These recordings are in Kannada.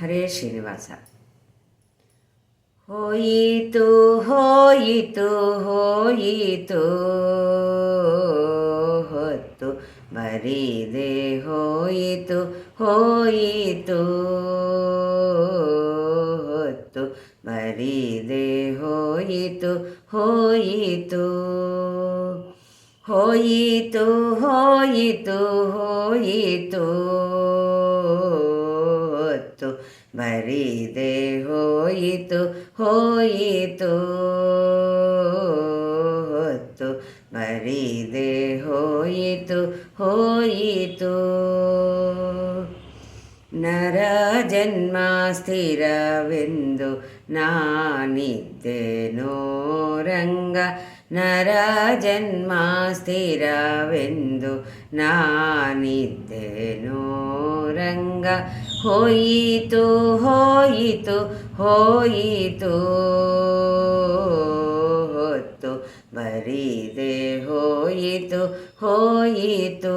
ಹರೇ ಶ್ರೀನಿವಾಸ ಹೋಯಿತು ಹೋಯಿತು ಹೋಯಿತು ಹೊತ್ತು ಬರಿದೆ ಹೋಯಿತು ಹೋಯಿತು ಹೊತ್ತು ಬರಿದೆ ಹೋಯಿತು ಹೋಯಿತು ಹೋಯಿತು ಹೋಯಿತು ಹೋಯಿತು ಹೊತ್ತು ಬರಿದೆ ಹೋಯಿತು ಹೋಯಿತು ಹೊತ್ತು ಬರಿದೆ ಹೋಯಿತು ಹೋಯಿತು ನರ ಜನ್ಮ ಸ್ಥಿರವೆಂದು ನಾನಿದ್ದೆನೋ ರಂಗ ನರ ಜನ್ಮ ಸ್ಥಿರವೆಂದು ನಾನಿದ್ದೆನೋ ರಂಗ ಹೋಯಿತು ಹೋಯಿತು ಹೋಯಿತು. ಹೊತ್ತು ಬರೀದೆ, ಹೋಯಿತು ಹೋಯಿತು.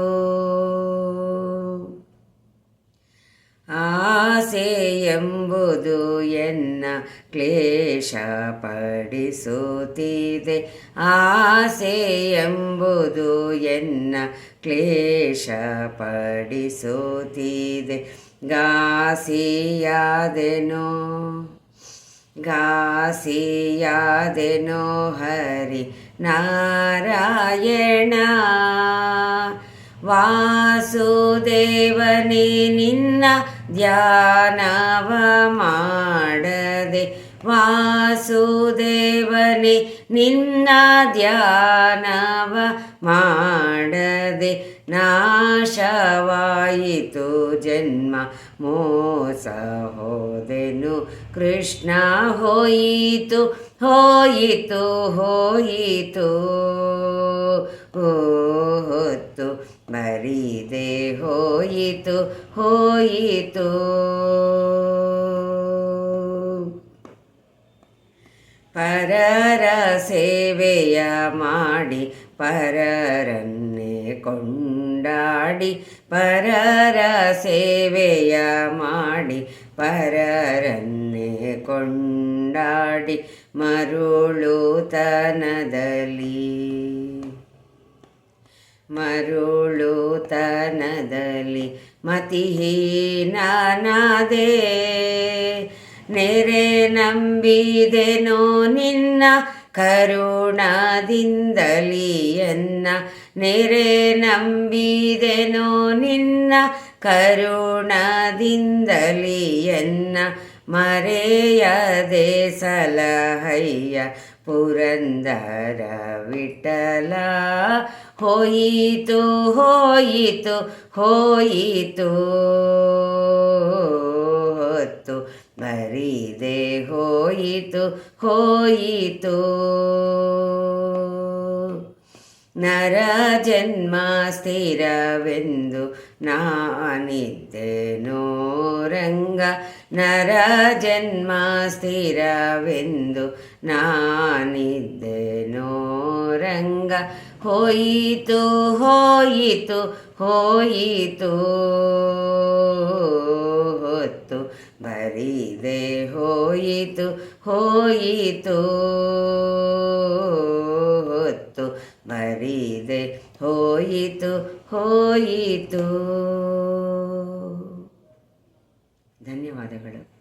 ಆಸೆ ಎಂಬುದು ಎನ್ನ ಕ್ಲೇಶ ಪಡಿಸುತ್ತಿದೆ ಆಸೆ ಎಂಬುದು ಎನ್ನ ಕ್ಲೇಶ ಪಡಿಸುತ್ತಿದೆ ಗಾಸಿಯಾದೆನೋ ಗಾಸಿಯಾದೆನೋ ಹರಿ ನಾರಾಯಣ. ವಾಸುದೇವನೇ ನಿನ್ನ ಧ್ಯಾನವ ಮಾಡದೆ ವಾಸುದೇವನೇ, ನಿನ್ನ ಧ್ಯಾನವ ಮಾಡದೆ ನಾಶವಾಯಿತು ಜನ್ಮ. ಮೋಸ ಹೋದೆನು, ಕೃಷ್ಣ ಹೋಯಿತು ಹೋಯಿತು ಹೋಯಿತು. ಹೊತ್ತು ಬರಿದೆ ಹೋಯಿತು ಹೋಯಿತು. ಪರರ ಸೇವೆಯ ಮಾಡಿ ಪರರನ್ನೇ ಕೊಂಡಾಡಿ ಪರರ ಸೇವೆಯ ಮಾಡಿ ಪರರನ್ನೇ ಕೊಂಡಾಡಿ ಮರುಳುತನದಲ್ಲಿ ಮರುಳುತನದಲ್ಲಿ ಮತಿಹೀನನಾದೆ ನೆರೆ ನಂಬಿದೆನೋ ನಿನ್ನ ಕರುಣಾದಿಂದಲಿಯನ್ನ. ನೆರೆ ನಂಬಿದೆನೋ ನಿನ್ನ ಕರುಣಾದಿಂದಲಿಯನ್ನ. ಮರೆಯದೆ ಸಲಹಯ್ಯ ಪುರಂದರ ವಿಠಲ. ಹೋಯಿತು ಹೋಯಿತು ಹೋಯಿತು, ಹೊತ್ತು ಬರಿದೆ ಹೋಯಿತು ಹೋಯಿತು ನರ ಜನ್ಮ ಸ್ಥಿರವೆಂದು ನಾನಿದ್ದೆನೋ ರಂಗ ನರ ಜನ್ಮ ಸ್ಥಿರವೆಂದು ನಾನಿದ್ದೆನೋ ರಂಗ ಹೋಯಿತು ಹೋಯಿತು ಹೋಯಿತು ಹೊತ್ತು ಬರಿದೆ ಹೋಯಿತು ಹೋಯಿತು. ಹೊತ್ತು ಬರಿದೆ ಹೋಯಿತು ಹೋಯಿತು. ಧನ್ಯವಾದಗಳು.